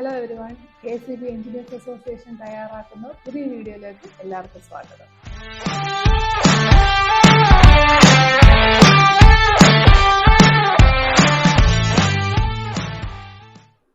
Hello everyone K C B engineers association തയ്യാറാക്കുന്ന. പുതിയ വീഡിയോയിലേക്ക് എല്ലാവർക്കും സ്വാഗതം.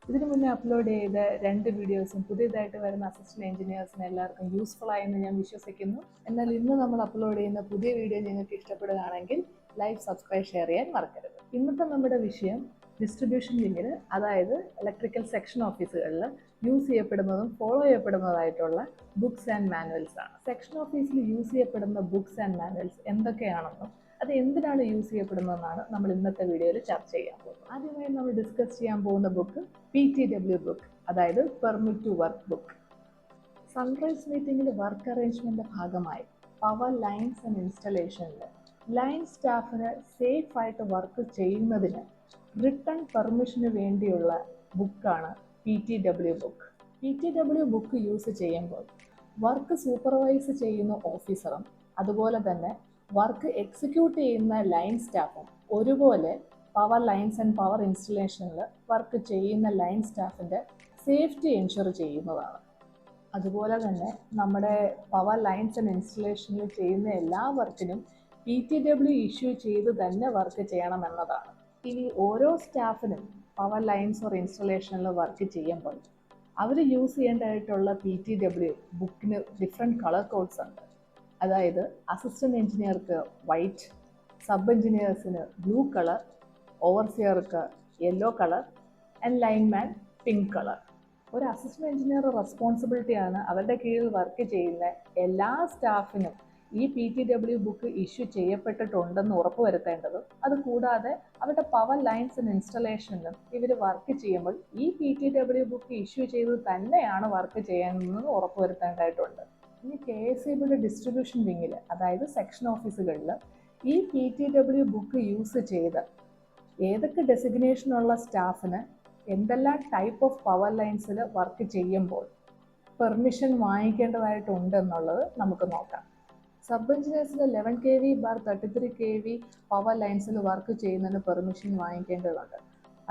ഇതിനു മുന്നേ അപ്ലോഡ് ചെയ്ത രണ്ട് വീഡിയോസും പുതിയതായിട്ട് വരുന്ന അസിസ്റ്റന്റ് എഞ്ചിനീയേഴ്സിന് എല്ലാവർക്കും യൂസ്ഫുൾ ആയെന്ന് ഞാൻ വിശ്വസിക്കുന്നു. എന്നാൽ ഇന്ന് നമ്മൾ അപ്ലോഡ് ചെയ്യുന്ന പുതിയ വീഡിയോ നിങ്ങൾക്ക് ഇഷ്ടപ്പെടുകയാണെങ്കിൽ ലൈക്ക് സബ്സ്ക്രൈബ് ഷെയർ ചെയ്യാൻ മറക്കരുത്. ഇന്നത്തെ നമ്മുടെ വിഷയം ഡിസ്ട്രിബ്യൂഷൻ ലിങ്കിൽ അതായത് ഇലക്ട്രിക്കൽ സെക്ഷൻ ഓഫീസുകളിൽ യൂസ് ചെയ്യപ്പെടുന്നതും ഫോളോ ചെയ്യപ്പെടുന്നതായിട്ടുള്ള ബുക്സ് ആൻഡ് മാനുവൽസ് ആണ്. സെക്ഷൻ ഓഫീസിൽ യൂസ് ചെയ്യപ്പെടുന്ന ബുക്സ് ആൻഡ് മാനുവൽസ് എന്തൊക്കെയാണെന്നും അത് എന്തിനാണ് യൂസ് ചെയ്യപ്പെടുന്നതെന്നാണ് നമ്മൾ ഇന്നത്തെ വീഡിയോയിൽ ചർച്ച ചെയ്യാൻ പോകുന്നത്. ആദ്യമായി നമ്മൾ ഡിസ്കസ് ചെയ്യാൻ പോകുന്ന book P T W book അതായത് permit to work book sunrise മീറ്റിംഗിൽ വർക്ക് അറേഞ്ച്മെന്റ് ഭാഗമായി പവർ ലൈൻസ് ആൻഡ് ഇൻസ്റ്റലേഷനിൽ ലൈൻ സ്റ്റാഫിന് സേഫ് ആയിട്ട് വർക്ക് ചെയ്യുന്നതിന് റിട്ടേൺ പെർമിഷന് വേണ്ടിയുള്ള ബുക്കാണ് P T W book. P T W book use ചെയ്യുമ്പോൾ വർക്ക് സൂപ്പർവൈസ് ചെയ്യുന്ന ഓഫീസറും അതുപോലെ തന്നെ വർക്ക് എക്സിക്യൂട്ട് ചെയ്യുന്ന ലൈൻ സ്റ്റാഫും ഒരുപോലെ പവർ ലൈൻസ് ആൻഡ് പവർ ഇൻസ്റ്റലേഷനിൽ വർക്ക് ചെയ്യുന്ന ലൈൻ സ്റ്റാഫിന്റെ സേഫ്റ്റി എൻഷുർ ചെയ്യുന്നതാണ്. അതുപോലെ തന്നെ നമ്മുടെ പവർ ലൈൻസ് ആൻഡ് ഇൻസ്റ്റലേഷനിൽ ചെയ്യുന്ന എല്ലാ വർക്കിനും പി ടി ഡബ്ല്യു ഇഷ്യൂ ചെയ്ത് തന്നെ വർക്ക് ചെയ്യണമെന്നതാണ് ഇനി ഓരോ സ്റ്റാഫിനും പവർ ലൈൻസ് ഓർ ഇൻസ്റ്റലേഷനിൽ വർക്ക് ചെയ്യുമ്പോൾ അവർ യൂസ് ചെയ്യേണ്ടതായിട്ടുള്ള പി ടി ഡബ്ല്യു ബുക്കിന് ഡിഫറെന്റ് കളർ കോഡ്സ് ഉണ്ട്. അതായത് അസിസ്റ്റന്റ് എഞ്ചിനീയർക്ക് വൈറ്റ് സബ് എഞ്ചിനീയേഴ്സിന് blue colour ഓവർസിയർക്ക് yellow colour and lineman pink colour ഒരു അസിസ്റ്റന്റ് എഞ്ചിനീയർ റെസ്പോൺസിബിലിറ്റിയാണ് അവരുടെ കീഴിൽ വർക്ക് ചെയ്യുന്ന എല്ലാ സ്റ്റാഫിനും ഈ P T W book issue ചെയ്യപ്പെട്ടിട്ടുണ്ടെന്ന് ഉറപ്പുവരുത്തേണ്ടത്. അതുകൂടാതെ അവരുടെ പവർ ലൈൻസ് ആൻഡ് ഇൻസ്റ്റലേഷനിലും ഇവർ വർക്ക് ചെയ്യുമ്പോൾ ഈ P T W book issue ചെയ്ത് തന്നെയാണ് വർക്ക് ചെയ്യാനെന്ന് ഉറപ്പുവരുത്തേണ്ടതായിട്ടുണ്ട്. ഇനി കെ എസ് ഇ ബിയുടെ ഡിസ്ട്രിബ്യൂഷൻ വിങ്ങിൽ അതായത് സെക്ഷൻ ഓഫീസുകളിൽ ഈ P T W book use ചെയ്ത് ഏതൊക്കെ ഡെസിഗ്നേഷനുള്ള സ്റ്റാഫിന് എന്തെല്ലാം ടൈപ്പ് ഓഫ് പവർ ലൈൻസിൽ വർക്ക് ചെയ്യുമ്പോൾ പെർമിഷൻ വാങ്ങിക്കേണ്ടതായിട്ടുണ്ട് എന്നുള്ളത് നമുക്ക് നോക്കാം. Sub എഞ്ചിനീയേഴ്സിൽ eleven K V bar thirty three K V power ലൈൻസിൽ work ചെയ്യുന്നതിന് പെർമിഷൻ വാങ്ങിക്കേണ്ടതുണ്ട്.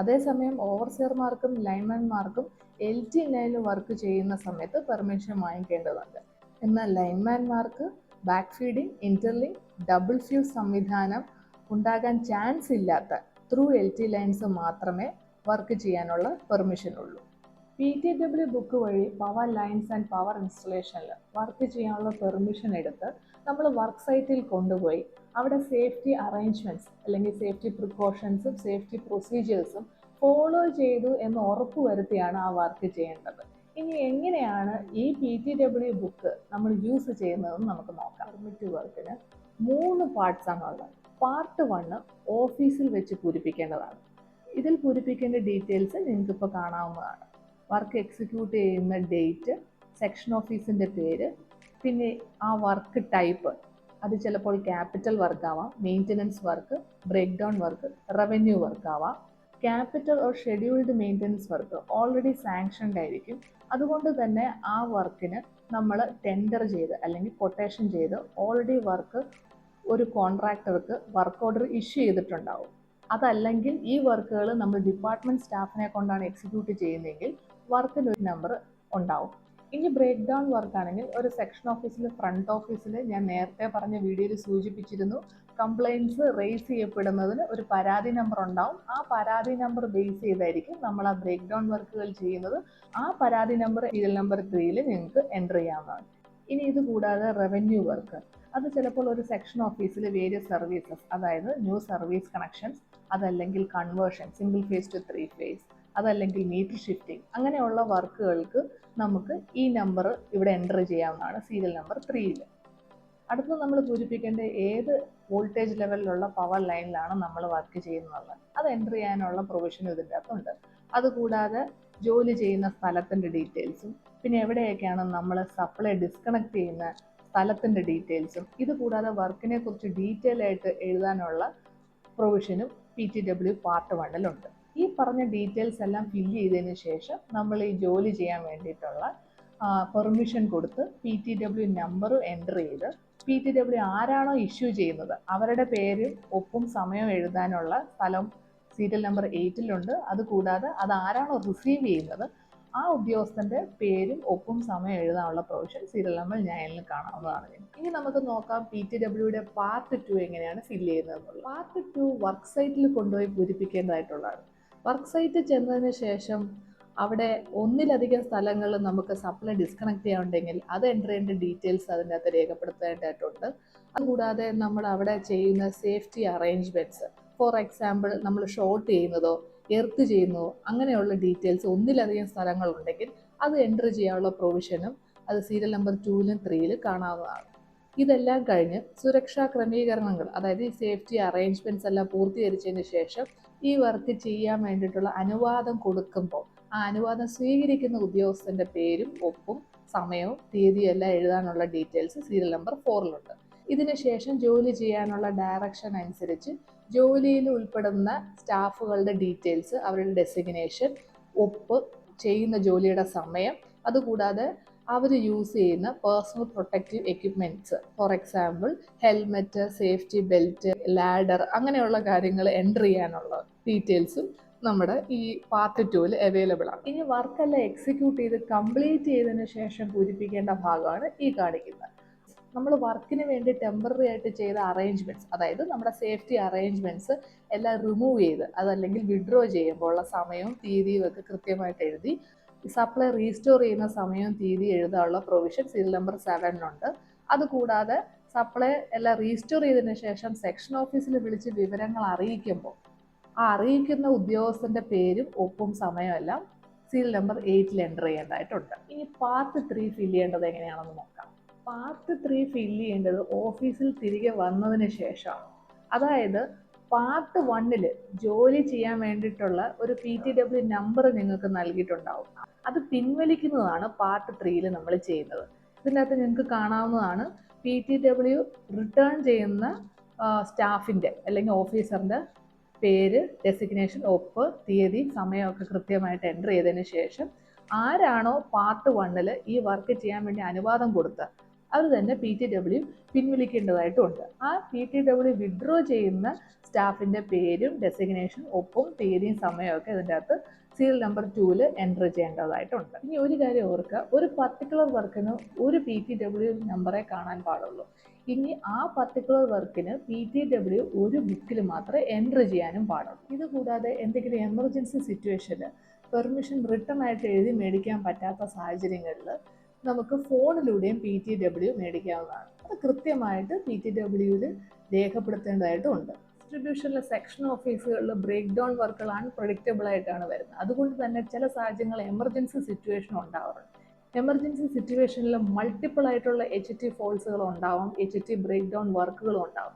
അതേസമയം ഓവർസിയർമാർക്കും ലൈൻമാൻമാർക്കും എൽ ടി ലൈനിൽ വർക്ക് ചെയ്യുന്ന സമയത്ത് പെർമിഷൻ വാങ്ങിക്കേണ്ടതുണ്ട്. എന്നാൽ ലൈൻമാൻമാർക്ക് back feeding interlink double fuse സംവിധാനം ഉണ്ടാകാൻ ചാൻസ് ഇല്ലാത്ത ത്രൂ എൽ ടി ലൈൻസ് മാത്രമേ വർക്ക് ചെയ്യാനുള്ള പെർമിഷൻ ഉള്ളൂ. പി ടി ഡബ്ല്യു ബുക്ക് വഴി പവർ ലൈൻസ് ആൻഡ് പവർ ഇൻസ്റ്റലേഷനിൽ വർക്ക് ചെയ്യാനുള്ള പെർമിഷൻ എടുത്ത് നമ്മൾ വർക്ക് സൈറ്റിൽ കൊണ്ടുപോയി അവിടെ സേഫ്റ്റി അറേഞ്ച്മെന്റ്സ് അല്ലെങ്കിൽ സേഫ്റ്റി പ്രിക്കോഷൻസും സേഫ്റ്റി പ്രൊസീജിയേഴ്സും ഫോളോ ചെയ്തു എന്ന് ഉറപ്പ് വരുത്തിയാണ് ആ വർക്ക് ചെയ്യേണ്ടത്. ഇനി എങ്ങനെയാണ് ഈ പി ടി ഡബ്ല്യു ബുക്ക് നമ്മൾ യൂസ് ചെയ്യുന്നതെന്ന് നമുക്ക് നോക്കാം. പെർമിറ്റ് വർക്കിന് മൂന്ന് പാർട്സ് ആണുള്ളത് പാർട്ട് വണ്ണ് ഓഫീസിൽ വെച്ച് പൂരിപ്പിക്കേണ്ടതാണ്. ഇതിൽ പൂരിപ്പിക്കേണ്ട ഡീറ്റെയിൽസ് നിങ്ങൾക്കിപ്പോൾ കാണാവുന്നതാണ്. വർക്ക് എക്സിക്യൂട്ട് ചെയ്യുന്ന ഡേറ്റ് സെക്ഷൻ ഓഫീസിന്റെ പേര് പിന്നെ ആ വർക്ക് ടൈപ്പ് അത് ചിലപ്പോൾ ക്യാപിറ്റൽ വർക്ക് ആവാം maintenance work break down work revenue work ആവാം. Capital or scheduled maintenance work already sanctioned ആയിരിക്കും. അതുകൊണ്ട് തന്നെ ആ വർക്കിന് നമ്മൾ ടെൻഡർ ചെയ്ത് അല്ലെങ്കിൽ കൊട്ടേഷൻ ചെയ്ത് ഓൾറെഡി വർക്ക് ഒരു കോൺട്രാക്ടർക്ക് വർക്ക് ഓർഡർ ഇഷ്യൂ ചെയ്തിട്ടുണ്ടാവും. അതല്ലെങ്കിൽ ഈ വർക്കുകൾ നമ്മൾ ഡിപ്പാർട്ട്മെന്റ് സ്റ്റാഫിനെ കൊണ്ടാണ് എക്സിക്യൂട്ട് ചെയ്യുന്നതെങ്കിൽ വർക്കിന് ഒരു നമ്പർ ഉണ്ടാവും. ഇനി ബ്രേക്ക് ഡൗൺ വർക്ക് ആണെങ്കിൽ ഒരു സെക്ഷൻ ഓഫീസിൽ ഫ്രണ്ട് ഓഫീസിൽ ഞാൻ നേരത്തെ പറഞ്ഞ വീഡിയോയിൽ സൂചിപ്പിച്ചിരുന്നു. കംപ്ലയിൻസ് റേസ് ചെയ്യപ്പെടുന്നതിന് ഒരു പരാതി നമ്പർ ഉണ്ടാവും. ആ പരാതി നമ്പർ ബേസ് ചെയ്തായിരിക്കും നമ്മൾ ആ ബ്രേക്ക് ഡൗൺ വർക്കുകൾ ചെയ്യുന്നത്. ആ പരാതി നമ്പർ സീരിയൽ നമ്പർ ത്രീയിൽ നിങ്ങൾക്ക് എന്റർ ചെയ്യാവുന്നതാണ്. ഇനി ഇത് കൂടാതെ റവന്യൂ വർക്ക് അത് ചിലപ്പോൾ ഒരു സെക്ഷൻ ഓഫീസിൽ വേരിയസ് സർവീസസ് അതായത് ന്യൂ സർവീസ് കണക്ഷൻസ് അതല്ലെങ്കിൽ conversion single phase to three phase അതല്ലെങ്കിൽ മീറ്റർ ഷിഫ്റ്റിംഗ് അങ്ങനെയുള്ള വർക്കുകൾക്ക് നമുക്ക് ഈ നമ്പർ ഇവിടെ എന്റർ ചെയ്യാവുന്നതാണ് സീരിയൽ നമ്പർ ത്രീയിൽ അടുത്ത് നമ്മൾ പൂരിപ്പിക്കേണ്ട ഏത് വോൾട്ടേജ് ലെവലിലുള്ള പവർ ലൈനിലാണ് നമ്മൾ വർക്ക് ചെയ്യുന്നത്. അത് എന്റർ ചെയ്യാനുള്ള പ്രൊവിഷനും ഇതിന്റെ അകത്തുണ്ട്. അതുകൂടാതെ ജോലി ചെയ്യുന്ന സ്ഥലത്തിന്റെ ഡീറ്റെയിൽസും പിന്നെ എവിടെയൊക്കെയാണ് നമ്മൾ സപ്ലൈ ഡിസ്കണക്ട് ചെയ്യുന്ന സ്ഥലത്തിന്റെ ഡീറ്റെയിൽസും ഇത് കൂടാതെ വർക്കിനെ കുറിച്ച് ഡീറ്റെയിൽ ആയിട്ട് എഴുതാനുള്ള പ്രൊവിഷനും പി ടി ഡബ്ല്യു പാർട്ട് വണ്ണിലുണ്ട് ഈ പറഞ്ഞ ഡീറ്റെയിൽസ് എല്ലാം ഫില്ല് ചെയ്തതിന് ശേഷം നമ്മൾ ഈ ജോലി ചെയ്യാൻ വേണ്ടിയിട്ടുള്ള പെർമിഷൻ കൊടുത്ത് P T W number enter ചെയ്ത് പി ടി ഡബ്ല്യു ആരാണോ ഇഷ്യൂ ചെയ്യുന്നത് അവരുടെ പേര് ഒപ്പും സമയം എഴുതാനുള്ള സ്ഥലം സീരിയൽ നമ്പർ എയ്റ്റിലുണ്ട് അതുകൂടാതെ അത് ആരാണോ റിസീവ് ചെയ്യുന്നത് ആ ഉദ്യോഗസ്ഥന്റെ പേരും ഒപ്പും സമയം എഴുതാനുള്ള പ്രൊവിഷൻ സീരിയൽ നമ്പർ ഞാനിൽ കാണാവുന്നതാണ്. ഇനി നമുക്ക് നോക്കാം പി ടി ഡബ്ല്യൂയുടെ പാർട്ട് ടു എങ്ങനെയാണ് ഫില്ല് ചെയ്യുന്നത് പാർട്ട് ടു വർക്ക് സൈറ്റിൽ കൊണ്ടുപോയി പൂരിപ്പിക്കേണ്ടതായിട്ടുള്ളതാണ്. വർക്ക് സൈറ്റ് ചെന്നതിന് ശേഷം അവിടെ ഒന്നിലധികം സ്ഥലങ്ങൾ നമുക്ക് സപ്ലൈ ഡിസ്കണക്ട് ചെയ്യാനുണ്ടെങ്കിൽ അത് എന്റർ ചെയ്യേണ്ട ഡീറ്റെയിൽസ് അതിന്റെ അകത്ത് രേഖപ്പെടുത്തേണ്ടതായിട്ടുണ്ട്. അതുകൂടാതെ നമ്മൾ അവിടെ ചെയ്യുന്ന സേഫ്റ്റി അറേഞ്ച്മെന്റ്സ് ഫോർ എക്സാമ്പിൾ നമ്മൾ ഷോർട്ട് ചെയ്യുന്നതോ എർത്ത് ചെയ്യുന്നതോ അങ്ങനെയുള്ള ഡീറ്റെയിൽസ് ഒന്നിലധികം സ്ഥലങ്ങളുണ്ടെങ്കിൽ അത് എന്റർ ചെയ്യാനുള്ള പ്രൊവിഷനും അത് സീരിയൽ നമ്പർ ടൂവിലും ത്രീയിലും കാണാവുന്നതാണ്. ഇതെല്ലാം കഴിഞ്ഞ് സുരക്ഷാ ക്രമീകരണങ്ങൾ അതായത് ഈ സേഫ്റ്റി അറേഞ്ച്മെന്റ്സ് എല്ലാം പൂർത്തീകരിച്ചതിന് ശേഷം ഈ വർക്ക് ചെയ്യാൻ വേണ്ടിയിട്ടുള്ള അനുവാദം കൊടുക്കുമ്പോൾ ആ അനുവാദം സ്വീകരിക്കുന്ന ഉദ്യോഗസ്ഥന്റെ പേരും ഒപ്പും സമയവും തീയതിയും എല്ലാം എഴുതാനുള്ള ഡീറ്റെയിൽസ് സീരിയൽ നമ്പർ ഫോറിലുണ്ട്. ഇതിനുശേഷം ജോലി ചെയ്യാനുള്ള ഡയറക്ഷൻ അനുസരിച്ച് ജോലിയിൽ ഉൾപ്പെടുന്ന സ്റ്റാഫുകളുടെ ഡീറ്റെയിൽസ് അവരുടെ ഡെസിഗ്നേഷൻ ഒപ്പ് ചെയ്യുന്ന ജോലിയുടെ സമയം അതുകൂടാതെ അവർ യൂസ് ചെയ്യുന്ന personal protective equipments for example helmet safety belt ladder അങ്ങനെയുള്ള കാര്യങ്ങൾ എന്റർ ചെയ്യാനുള്ള ഡീറ്റെയിൽസും നമ്മുടെ ഈ പാർട്ട് ടൂവിൽ അവൈലബിൾ ആണ്. ഇനി വർക്കെല്ലാം എക്സിക്യൂട്ട് ചെയ്ത് കംപ്ലീറ്റ് ചെയ്തതിന് ശേഷം പൂരിപ്പിക്കേണ്ട ഭാഗമാണ് ഈ കാണിക്കുന്നത്. നമ്മൾ വർക്കിന് വേണ്ടി ടെമ്പററി ആയിട്ട് ചെയ്ത അറേഞ്ച്മെന്റ്സ് അതായത് നമ്മുടെ സേഫ്റ്റി അറേഞ്ച്മെന്റ്സ് എല്ലാം റിമൂവ് ചെയ്ത് അതല്ലെങ്കിൽ വിഡ്രോ ചെയ്യുമ്പോൾ ഉള്ള സമയവും തീയതിയും ഒക്കെ കൃത്യമായിട്ട് എഴുതി സപ്ലൈ റീസ്റ്റോർ ചെയ്യുന്ന സമയവും തീയതി എഴുതാനുള്ള പ്രൊവിഷൻ സീരിയൽ നമ്പർ സെവനിലുണ്ട് അതുകൂടാതെ സപ്ലൈ എല്ലാം റീസ്റ്റോർ ചെയ്തതിന് ശേഷം സെക്ഷൻ ഓഫീസിൽ വിളിച്ച് വിവരങ്ങൾ അറിയിക്കുമ്പോൾ ആ അറിയിക്കുന്ന ഉദ്യോഗസ്ഥന്റെ പേരും ഒപ്പും സമയമെല്ലാം. സീരിയൽ നമ്പർ എയ്റ്റിൽ എന്റർ ചെയ്യേണ്ടതായിട്ടുണ്ട്. ഇനി പാർട്ട് ത്രീ ഫില്ല് ചെയ്യേണ്ടത് എങ്ങനെയാണെന്ന് നോക്കാം. പാർട്ട് ത്രീ ഫില്ല് ചെയ്യേണ്ടത് ഓഫീസിൽ തിരികെ വന്നതിന് ശേഷമാണ്. അതായത് പാർട്ട് വണ്ണിൽ ജോലി ചെയ്യാൻ വേണ്ടിയിട്ടുള്ള ഒരു പി ടി ഡബ്ല്യു നമ്പർ നിങ്ങൾക്ക് നൽകിയിട്ടുണ്ടാവും. അത് പിൻവലിക്കുന്നതാണ് പാർട്ട് ത്രീയിൽ നമ്മൾ ചെയ്യുന്നത്. ഇതിനകത്ത് നിങ്ങൾക്ക് കാണാവുന്നതാണ് പി ടി ഡബ്ല്യു റിട്ടേൺ ചെയ്യുന്ന സ്റ്റാഫിന്റെ അല്ലെങ്കിൽ ഓഫീസറിന്റെ പേര് ഡെസിഗ്നേഷൻ ഒപ്പ് തീയതി സമയമൊക്കെ കൃത്യമായിട്ട് എന്റർ ചെയ്തതിന് ശേഷം ആരാണോ പാർട്ട് വണ്ണിൽ ഈ വർക്ക് ചെയ്യാൻ വേണ്ടി അനുവാദം കൊടുത്ത് അത് തന്നെ പി ടി ഡബ്ല്യു പിൻവലിക്കേണ്ടതായിട്ടുണ്ട് ആ പി ടി ഡബ്ല്യു വിഡ്രോ ചെയ്യുന്ന സ്റ്റാഫിന്റെ പേരും ഡെസിഗ്നേഷൻ ഒപ്പും തീയതിയും സമയമൊക്കെ ഇതിന്റെ അകത്ത് സീരിയൽ നമ്പർ ടൂവിൽ എന്റർ ചെയ്യേണ്ടതായിട്ടുണ്ട്. ഇനി ഒരു കാര്യം ഓർക്കുക ഒരു പർട്ടിക്കുലർ വർക്കിന് ഒരു പി ടി ഡബ്ല്യു നമ്പറെ കാണാൻ പാടുള്ളൂ. ഇനി ആ പർട്ടിക്കുലർ വർക്കിന് പി ടി ഡബ്ല്യു ഒരു ബുക്കിൽ മാത്രമേ എന്റർ ചെയ്യാനും പാടുള്ളൂ. ഇതുകൂടാതെ എന്തെങ്കിലും എമർജൻസി സിറ്റുവേഷന് പെർമിഷൻ റിട്ടേൺ ആയിട്ട് എഴുതി മേടിക്കാൻ പറ്റാത്ത സാഹചര്യങ്ങളിൽ നമുക്ക് ഫോണിലൂടെയും പി ടി ഡബ്ല്യു മേടിക്കാവുന്നതാണ്. അത് കൃത്യമായിട്ട് പി ടി ഡബ്ല്യുവിൽ രേഖപ്പെടുത്തേണ്ടതായിട്ടുണ്ട് ഡിസ്ട്രിബ്യൂഷനിലെ സെക്ഷൻ ഓഫീസുകളിൽ ബ്രേക്ക് ഡൗൺ വർക്കുകൾ അൺപ്രഡിക്റ്റബിൾ ആയിട്ടാണ് വരുന്നത്. അതുകൊണ്ട് തന്നെ ചില സാഹചര്യങ്ങൾ എമർജൻസി സിറ്റുവേഷൻ ഉണ്ടാവാറുണ്ട്. എമർജൻസി സിറ്റുവേഷനിൽ മൾട്ടിപ്പിൾ ആയിട്ടുള്ള എച്ച് ടി ഫോൾസുകൾ ഉണ്ടാവും എച്ച് ടി ബ്രേക്ക് ഡൗൺ വർക്കുകളും ഉണ്ടാവും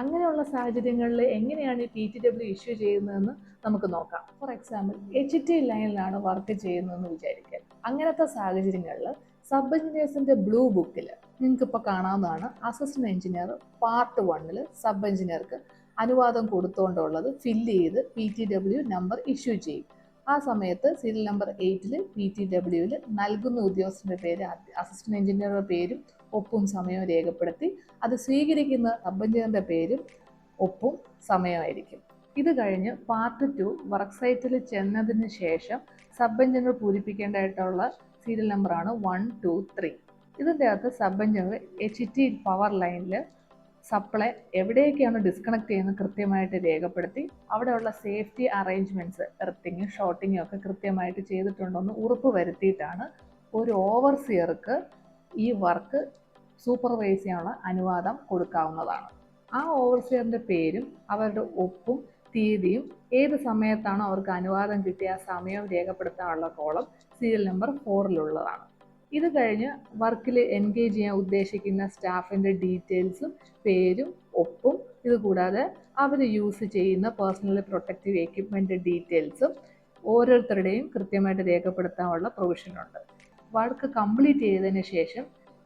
അങ്ങനെയുള്ള സാഹചര്യങ്ങളിൽ എങ്ങനെയാണ് ഈ പി ടി ഡബ്ല്യു ഇഷ്യൂ ചെയ്യുന്നതെന്ന് നമുക്ക് നോക്കാം. ഫോർ എക്സാമ്പിൾ എച്ച് ടി ലൈനിലാണ് വർക്ക് ചെയ്യുന്നതെന്ന് വിചാരിക്കുക. അങ്ങനത്തെ സാഹചര്യങ്ങളിൽ സബ് എഞ്ചിനീയേഴ്സിന്റെ ബ്ലൂ ബുക്കിൽ നിങ്ങൾക്ക് ഇപ്പോൾ കാണാവുന്നതാണ് അസിസ്റ്റന്റ് എഞ്ചിനീയർ പാർട്ട് വണ്ണിൽ സബ് എഞ്ചിനീയർക്ക് അനുവാദം കൊടുത്തുകൊണ്ടുള്ളത് ഫില്ല് ചെയ്ത് P T W number issue ചെയ്യും. ആ സമയത്ത് സീരിയൽ നമ്പർ എയ്റ്റിൽ പി ടി ഡബ്ല്യുവിൽ നൽകുന്ന ഉദ്യോഗസ്ഥന്റെ പേര് അസിസ്റ്റന്റ് എഞ്ചിനീയറുടെ പേരും ഒപ്പും സമയവും രേഖപ്പെടുത്തി അത് സ്വീകരിക്കുന്ന സബ് പേരും ഒപ്പും സമയമായിരിക്കും. ഇത് കഴിഞ്ഞ് പാർട്ട് ടു വർക്ക് സൈറ്റിൽ ചെന്നതിന് ശേഷം സബ് എഞ്ചിനീയർ പൂരിപ്പിക്കേണ്ടതായിട്ടുള്ള സീരിയൽ നമ്പറാണ് വൺ ടു ത്രീ ഇതിന്റെ അകത്ത് sub engineer H T power ലൈനിൽ സപ്ലൈ എവിടെയൊക്കെയാണ് ഡിസ്കണക്ട് ചെയ്യുന്നത് കൃത്യമായിട്ട് രേഖപ്പെടുത്തി അവിടെയുള്ള സേഫ്റ്റി അറേഞ്ച്മെന്റ്സ് എർത്തിങ്ങും ഷോട്ടിങ്ങും ഒക്കെ കൃത്യമായിട്ട് ചെയ്തിട്ടുണ്ടോ എന്ന് ഉറപ്പ് വരുത്തിയിട്ടാണ് ഒരു ഓവർസിയർക്ക് ഈ വർക്ക് സൂപ്പർവൈസ് ചെയ്യാനുള്ള അനുവാദം കൊടുക്കാവുന്നതാണ്. ആ ഓവർസിയറിന്റെ പേരും അവരുടെ ഒപ്പും തീയതിയും ഏത് സമയത്താണോ അവർക്ക് അനുവാദം കിട്ടിയ ആ സമയം രേഖപ്പെടുത്താനുള്ള കോളം സീരിയൽ നമ്പർ ഫോറിലുള്ളതാണ് ഇത് കഴിഞ്ഞ് വർക്കിൽ എൻഗേജ് ചെയ്യാൻ ഉദ്ദേശിക്കുന്ന സ്റ്റാഫിന്റെ ഡീറ്റെയിൽസും പേരും ഒപ്പും ഇത് കൂടാതെ അവർ യൂസ് ചെയ്യുന്ന പേഴ്സണൽ പ്രൊട്ടക്റ്റീവ് എക്യുപ്മെന്റ് ഡീറ്റെയിൽസും ഓരോരുത്തരുടെയും കൃത്യമായിട്ട് രേഖപ്പെടുത്താനുള്ള പ്രൊവിഷനുണ്ട് വർക്ക് കംപ്ലീറ്റ് ചെയ്തതിന് ശേഷം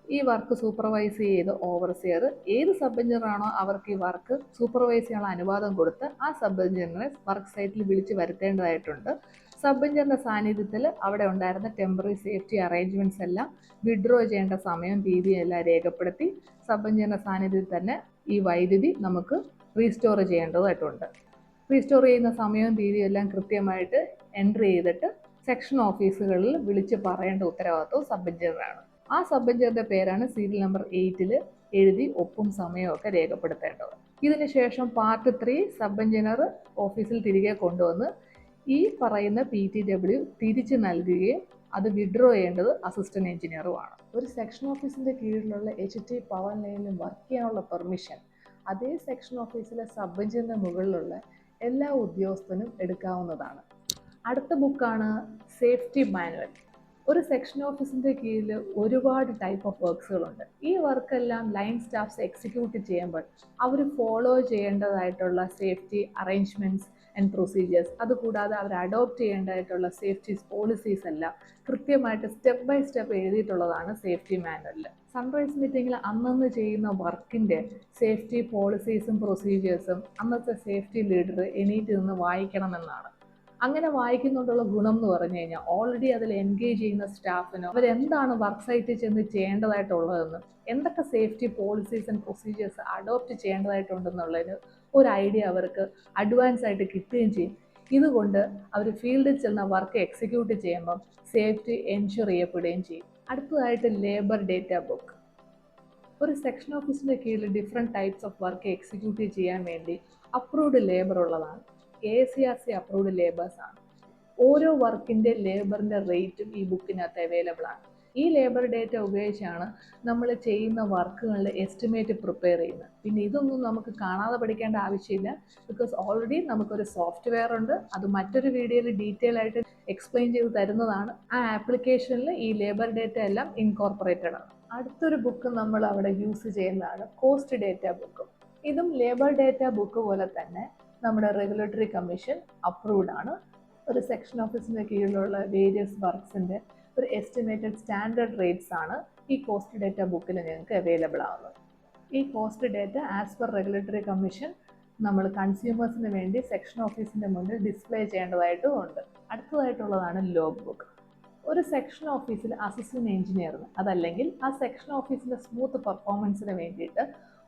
ഈ വർക്ക് സൂപ്പർവൈസ് ചെയ്ത് ഓവർസിയർ ഏത് സബ് എഞ്ചിനീയറാണോ അവർക്ക് ഈ വർക്ക് സൂപ്പർവൈസ് ചെയ്യാനുള്ള അനുവാദം കൊടുത്ത് ആ സബ് എഞ്ചിനീയറിനെ വർക്ക് സൈറ്റിൽ വിളിച്ച് വരുത്തേണ്ടതായിട്ടുണ്ട്. സബ് എഞ്ചിനീയറിന്റെ സാന്നിധ്യത്തിൽ അവിടെ ഉണ്ടായിരുന്ന ടെമ്പററി സേഫ്റ്റി അറേഞ്ച്മെന്റ്സ് എല്ലാം വിഡ്രോ ചെയ്യേണ്ട സമയം തീയതിയും എല്ലാം രേഖപ്പെടുത്തി സബ് എഞ്ചിനീയറിന്റെ സാന്നിധ്യത്തിൽ തന്നെ ഈ വൈദ്യുതി നമുക്ക് റീസ്റ്റോർ ചെയ്യേണ്ടതായിട്ടുണ്ട്. റീസ്റ്റോർ ചെയ്യുന്ന സമയവും തീയതിയും എല്ലാം കൃത്യമായിട്ട് എൻട്രി ചെയ്തിട്ട് സെക്ഷൻ ഓഫീസുകളിൽ വിളിച്ച് പറയേണ്ട ഉത്തരവാദിത്വം സബ് ആ സബ്ബഞ്ചറിന്റെ പേരാണ് സീരിയൽ നമ്പർ എയ്റ്റിൽ എഴുതി ഒപ്പും സമയമൊക്കെ രേഖപ്പെടുത്തേണ്ടത്. ഇതിനുശേഷം പാർട്ട് ത്രീ സബ് ഓഫീസിൽ തിരികെ കൊണ്ടുവന്ന് ഈ പറയുന്ന പി ടി ഡബ്ല്യു തിരിച്ച് നൽകുകയും അത് വിഡ്രോ ചെയ്യേണ്ടത് അസിസ്റ്റന്റ് എഞ്ചിനീയറുമാണ് ഒരു സെക്ഷൻ ഓഫീസിന്റെ കീഴിലുള്ള എച്ച് ടി പവർ ലൈനിൽ വർക്ക് ചെയ്യാനുള്ള പെർമിഷൻ അതേ സെക്ഷൻ ഓഫീസിലെ സബ് എഞ്ചിനീയറിന് മുകളിലുള്ള എല്ലാ ഉദ്യോഗസ്ഥനും എടുക്കാവുന്നതാണ്. അടുത്ത ബുക്കാണ് സേഫ്റ്റി മാനുവൽ ഒരു സെക്ഷൻ ഓഫീസിന്റെ കീഴിൽ ഒരുപാട് ടൈപ്പ് ഓഫ് വർക്ക്സുകളുണ്ട് ഈ വർക്കെല്ലാം ലൈൻ സ്റ്റാഫ്സ് എക്സിക്യൂട്ട് ചെയ്യുമ്പോൾ അവർ ഫോളോ ചെയ്യേണ്ടതായിട്ടുള്ള സേഫ്റ്റി അറേഞ്ച്മെന്റ്സ് ആൻഡ് പ്രൊസീജിയേഴ്സ് അതുകൂടാതെ അവർ അഡോപ്റ്റ് ചെയ്യേണ്ടതായിട്ടുള്ള സേഫ്റ്റി പോളിസീസ് എല്ലാം കൃത്യമായിട്ട് സ്റ്റെപ്പ് ബൈ സ്റ്റെപ്പ് എഴുതിയിട്ടുള്ളതാണ് സേഫ്റ്റി മാനുവലിൽ സൺറൈസ് മീറ്റിങ്ങിൽ അന്നന്ന് ചെയ്യുന്ന വർക്കിന്റെ സേഫ്റ്റി പോളിസീസും പ്രൊസീജിയേഴ്സും അന്നത്തെ സേഫ്റ്റി ലീഡർ എണീറ്റ് നിന്ന് വായിക്കണമെന്നാണ്. അങ്ങനെ വായിക്കുന്നുണ്ടുള്ള ഗുണം എന്ന് പറഞ്ഞു കഴിഞ്ഞാൽ ഓൾറെഡി അതിൽ എൻഗേജ് ചെയ്യുന്ന സ്റ്റാഫിനോ അവരെന്താണ് വർക്ക് സൈറ്റിൽ ചെന്ന് ചെയ്യേണ്ടതായിട്ടുള്ളതെന്ന് എന്തൊക്കെ safety policies and procedures adopt ചെയ്യേണ്ടതായിട്ടുണ്ടെന്നുള്ളതിന് ഒരു ഐഡിയ അവർക്ക് അഡ്വാൻസ് ആയിട്ട് കിട്ടുകയും ചെയ്യും. ഇതുകൊണ്ട് അവർ ഫീൽഡിൽ ചെന്ന വർക്ക് എക്സിക്യൂട്ട് ചെയ്യുമ്പം സേഫ്റ്റി എൻഷുർ ചെയ്യപ്പെടുകയും ചെയ്യും. അടുത്തതായിട്ട് ലേബർ ഡേറ്റ ബുക്ക് ഒരു സെക്ഷൻ ഓഫീസിന്റെ കീഴിൽ different types of work execute ചെയ്യാൻ വേണ്ടി അപ്രൂവ്ഡ് ലേബർ ഉള്ളതാണ്. A C R C approved labours ആണ്. ഓരോ വർക്കിന്റെ ലേബറിന്റെ റേറ്റും ഈ ബുക്കിനകത്ത് അവൈലബിൾ ആണ്. ഈ ലേബർ ഡേറ്റ ഉപയോഗിച്ചാണ് നമ്മൾ ചെയ്യുന്ന വർക്കുകളുടെ എസ്റ്റിമേറ്റ് പ്രിപ്പയർ ചെയ്യുന്നത്. പിന്നെ ഇതൊന്നും നമുക്ക് കാണാതെ പഠിക്കേണ്ട ആവശ്യമില്ല. ബിക്കോസ് ഓൾറെഡി നമുക്കൊരു സോഫ്റ്റ്വെയർ ഉണ്ട്. അത് മറ്റൊരു വീഡിയോയിൽ ഡീറ്റെയിൽ ആയിട്ട് എക്സ്പ്ലെയിൻ ചെയ്ത് തരുന്നതാണ്. ആ ആപ്ലിക്കേഷനിൽ ഈ ലേബർ ഡേറ്റ എല്ലാം ഇൻകോർപ്പറേറ്റഡ് ആണ്. അടുത്തൊരു ബുക്ക് നമ്മൾ അവിടെ യൂസ് ചെയ്യുന്നതാണ്. കോസ്റ്റ് ഡേറ്റ ബുക്ക് ഇതും ലേബർ ഡേറ്റ ബുക്ക് പോലെ തന്നെ നമ്മുടെ റെഗുലേറ്ററി കമ്മീഷൻ അപ്രൂവ്ഡ് ആണ്. ഒരു സെക്ഷൻ ഓഫീസിന്റെ കീഴിലുള്ള വേരിയസ് വർക്ക്സിന്റെ ഒരു എസ്റ്റിമേറ്റഡ് സ്റ്റാൻഡേർഡ് റേറ്റ്സ് ആണ് ഈ കോസ്റ്റ് ഡേറ്റ ബുക്കിൽ ഞങ്ങൾക്ക് അവൈലബിൾ ആവുന്നത്. ഈ cost data as per regulatory commission നമ്മൾ കൺസ്യൂമേഴ്സിന് വേണ്ടി സെക്ഷൻ ഓഫീസിന്റെ മുന്നിൽ ഡിസ്പ്ലേ ചെയ്യേണ്ടതായിട്ടും ഉണ്ട്. അടുത്തതായിട്ടുള്ളതാണ് ലോഗ് ബുക്ക് ഒരു സെക്ഷൻ ഓഫീസിൽ അസിസ്റ്റന്റ് എഞ്ചിനീയറിന് അതല്ലെങ്കിൽ ആ സെക്ഷൻ ഓഫീസിന്റെ സ്മൂത്ത് പെർഫോമൻസിന് വേണ്ടിയിട്ട്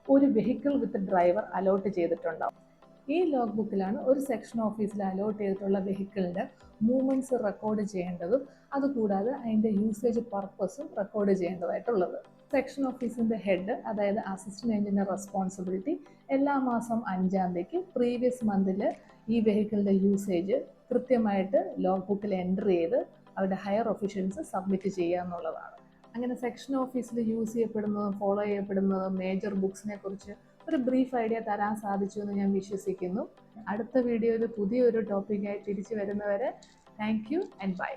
ഒരു വെഹിക്കിൾ വിത്ത് ഡ്രൈവർ അലോട്ട് ചെയ്തിട്ടുണ്ടാവും. ഈ ലോഗ് ബുക്കിലാണ് ഒരു സെക്ഷൻ ഓഫീസിൽ അലോട്ട് ചെയ്തിട്ടുള്ള വെഹിക്കിളിന്റെ മൂവ്മെന്റ്സ് റെക്കോർഡ് ചെയ്യേണ്ടതും അതുകൂടാതെ അതിന്റെ യൂസേജ് പർപ്പസും റെക്കോർഡ് ചെയ്യേണ്ടതായിട്ടുള്ളത്. സെക്ഷൻ ഓഫീസിന്റെ ഹെഡ് അതായത് അസിസ്റ്റന്റ് എഞ്ചിന്റെ റെസ്പോൺസിബിലിറ്റി എല്ലാ മാസം അഞ്ചാം തീയതിക്ക് പ്രീവിയസ് മന്തിൽ ഈ വെഹിക്കിളിന്റെ യൂസേജ് കൃത്യമായിട്ട് ലോഗ് ബുക്കിൽ എന്റർ ചെയ്ത് അവരുടെ ഹയർ ഒഫീഷ്യൽസ് സബ്മിറ്റ് ചെയ്യുക എന്നുള്ളതാണ്. അങ്ങനെ സെക്ഷൻ ഓഫീസിൽ യൂസ് ചെയ്യപ്പെടുന്നതും ഫോളോ ചെയ്യപ്പെടുന്നതും മേജർ ബുക്സിനെ കുറിച്ച് ഒരു ബ്രീഫ് ഐഡിയ തരാൻ സാധിച്ചു എന്ന് ഞാൻ വിശ്വസിക്കുന്നു. അടുത്ത വീഡിയോയിൽ പുതിയൊരു ടോപ്പിക്കായി തിരിച്ചു വരുന്നവരെ താങ്ക് യു ആൻഡ് ബൈ